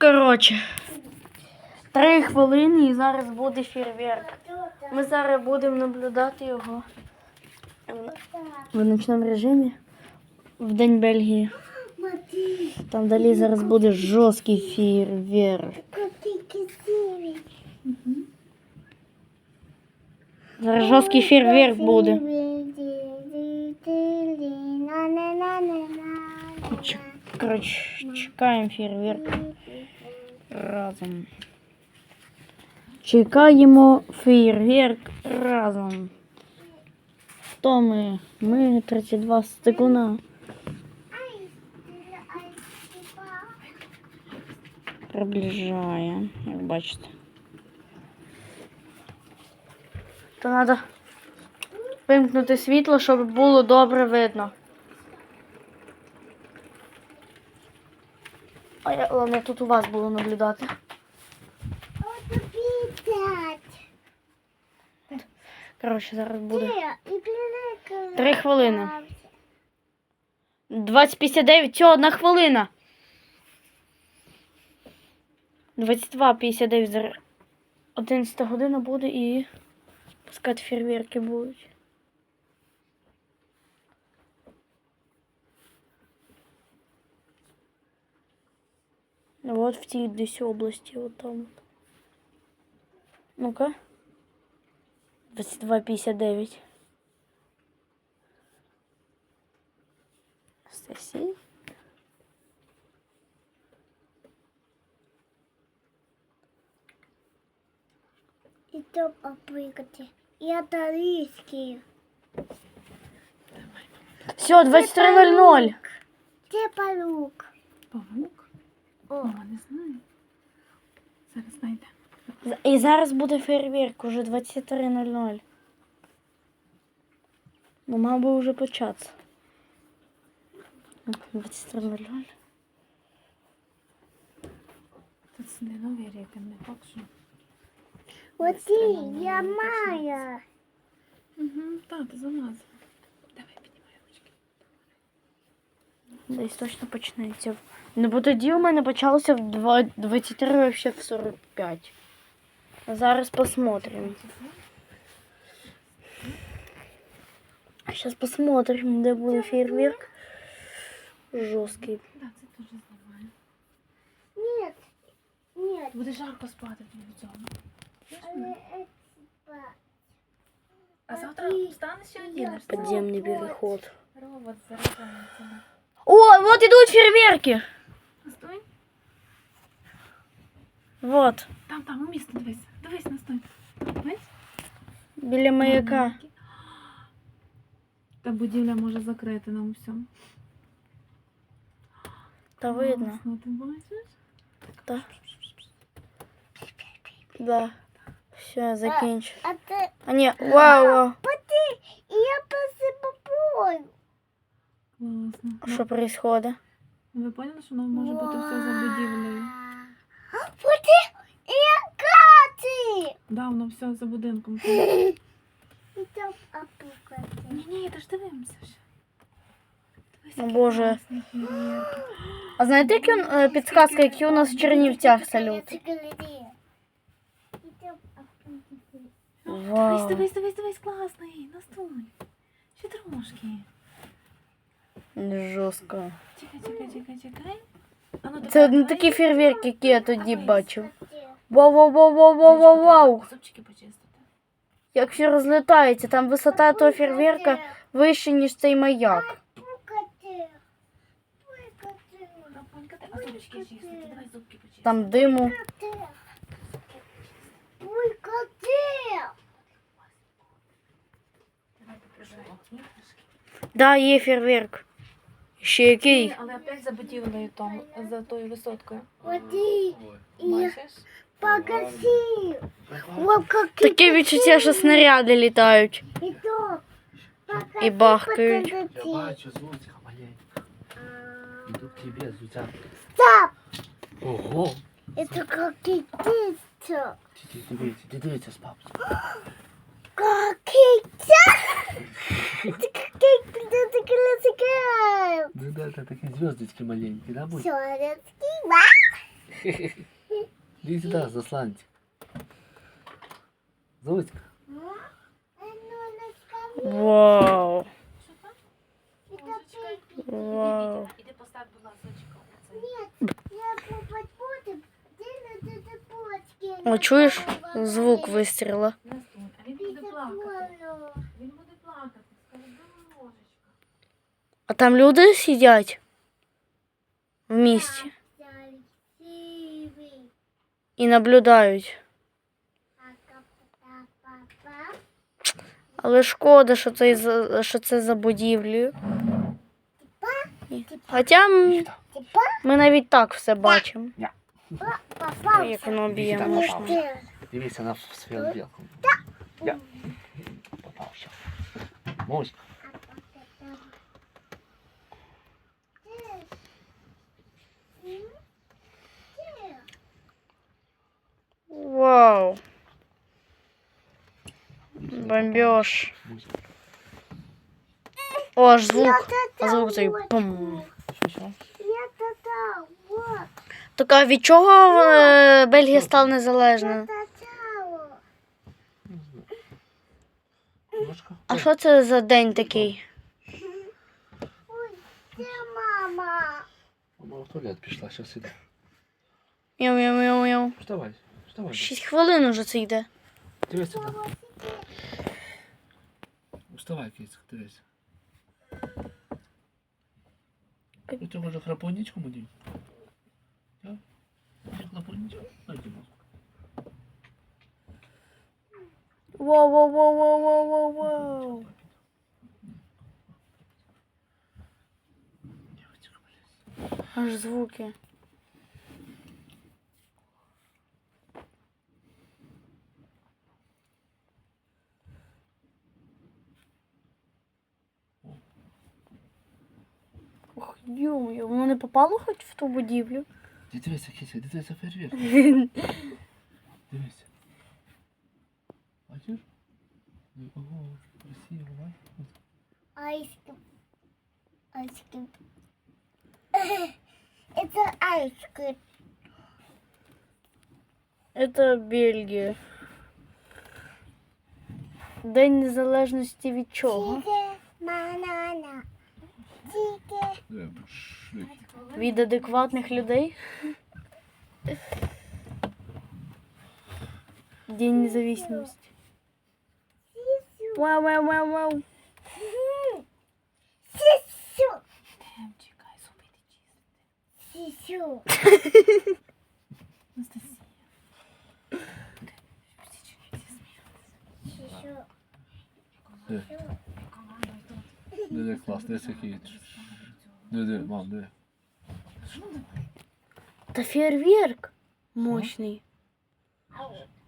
Коротше. Три хвилини і зараз буде фейерверк. Ми зараз будемо наблюдати його в- ночному режимі в День Бельгії. Там далі зараз буде жорсткий фейерверк. Зараз жорсткий фейерверк буде. Коротше, чекаємо фейерверк разом. Чекаємо фейерверк разом. Хто ми? Ми 32 стикуна. Приближає, як бачите. То треба вимкнути світло, щоб було добре видно. А я, ладно, тут у вас буду наблюдати. Коротше, зараз буде. Три хвилини. 20.59, все, одна хвилина. 22.59 зараз. 11 година буде і пускати фейерверки будуть. Вот в тій десь області, от там. Ну-ка. 22.59. Стасі. І то поприкати. І атарійські. Все, 23.00. Це палук. Павук? О, Мама не знає. Зараз знайде. І зараз буде фейерверк, уже 23.00. Ну, мав би вже початися. 23.00. Тут не новий ритм, не факт, що. оці я маю. Угу, так, ти замазала. Десь точно почнеться. Ну, бо тоді у мене почалося в два- 23, вообще в 45. А зараз посмотрим. Зараз посмотрим, де буде фейерверк. Жорсткий. Так, це теж знімає. Ні, ні, Буде жарко спати в цьому. але А завтра встанеш і одінеш. Подземний переход. Робот заряджається. О, вот идут фейерверки. Настой. Вот, Там, там, у місто дивись. Дивись, настой. Дивись. біля маяка. Та будівля може закрити нам все. Та видно. Класно, ти бачиш? Да. Да. Все, закінчу. А ти А ні, вау, вау. поти, і я посипаю. Класно. А Що происходит? Ну, Ви поняли, що воно може бути все за будівлею? Поти, і кати. Да, воно все за будинком. Ні, ні, та ж дивимося ще. О, Боже. А знаєте, які он, е, підсказка, які у нас в Чернівцях салют? Вау. дивись, дивись, дивись, класний. Настой. Ще трошки. Жорстко. Чекай, чекай, чекай, чекай. А ну, Це не такі фейерверки, які я тоді бачив. Вау, вау, вау, вау, вау, вау, вау. Зубчики почистити. Як все розлітається, там висота того фейерверка вище, ніж цей маяк. Пукати. Пукати. Ти- а зубчики чистити. Давай зубки почистити. Там диму. Да, є фейерверк. Ще який? Але опять за будівлею там, за тою висоткою. Поти. І Бачиш? погаси. Вот как Таке відчуття, що снаряди літають. И то. Погаси, І бахкають. Я погаси. бачу, звуця маленька. Іду к тебе, звуця. Стоп. Ого! Это какие птицы. Ти ти дивіться, ти дивіться з папою. Какие Это какие птицы красивые. Ну да, це такі зв'язочки маленькі, да, будь? Сёрецкий. Иди сюда, засланчик. Зуська. Ну, на скам'ї. Вау. І топити. Вау. Іди постав, будь ласка, оце. Ні, я попаду, ти на ти почки. О, чуєш? Звук вистріла. А там люди сидять в місті і наблюдають. Але шкода, що це, за- що це за будівлею. Ні. Хоча ми навіть так все бачимо, попав. як воно б'є Іди мощно. сюди, Дивись, она в своем белком. Я. Попал сейчас. Муська. Вау. Бомбеж. О, аж звук. А звук цей пум. Так а від чого е, Бельгія стала незалежною? А що це за день такий? Ой, мама. Мама в туалет пришла, сейчас иду. Мяу-мяу-мяу-мяу. Вставай, вставай. Шість хвилин уже це йде. Дивись сюда. Вставай, кицька, дивись. У тебя уже храпуничку мені? Да? Храпуничку? Дайте мозг. Вау-вау-вау-вау-вау-вау. Девочка, блядь. Аж звуки. попало хоч в ту будівлю? Де дивися, киця, де дивися фейерверк. Дивись. Бачиш? Ого, красиво, бачиш? Айскрим. Айскрим. Это айскрим. Это Бельгія. День незалежності від чого? Тіке, банана. Тіке. Диви, швик. Від адекватних людей. День независимости. Вау, вау, вау, вау. Сісю. Ем, чекай, зуби йди чисти. Сісю. Анастасія. Всі чиняться сміятися. Сісю. Диви, Командуй тут. диви, клас, дивись, який. Диви, диви, мам, диви. Ну, давай. Та фейерверк мощний.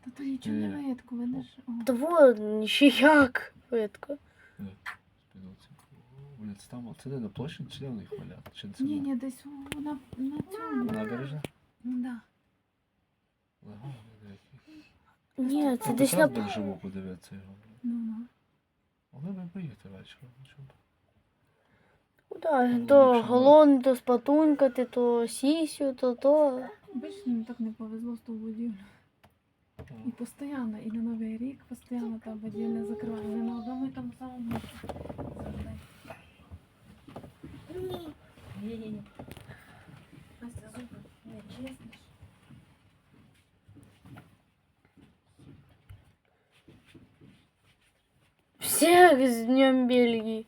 Та то нічого не Е. видко, видиш? О, Та вот, ще як. Видко. Спинуться. Блін, це там, це де на площі, чи де вони їх валять? Чи це Ні, на- ні, десь у- на, на цьому. на набережні? Ну, да. Ага, диви, який. Ні, це Я десь якраз на... би живу подивитися його. Ну, ну. Могли би поїхати вечором. ну, чому б. Куда? То голон, то спатунькати, то сісю, то то. Бачиш, їм так не повезло з ту будівлю. І постійно, і на Новий рік постійно там будівля закриває. Не на одному і тому самому місці. Завжди. Ні. Ні-ні-ні. Настя, зуби не чесниш. Всех з Днем Бельгії.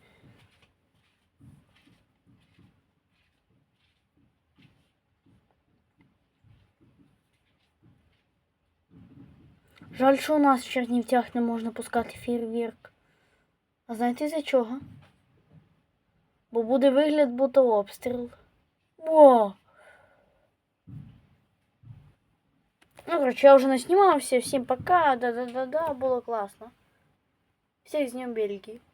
Жаль, у нас в Чернівцях не можна пускати фейерверк. А знаєте за чого? Бо буде вигляд, будто обстріл. О! Ну, короче, я вже наснімався. Всім пока. Да-да-да-да, було класно. Всіх з Днем Бельгії.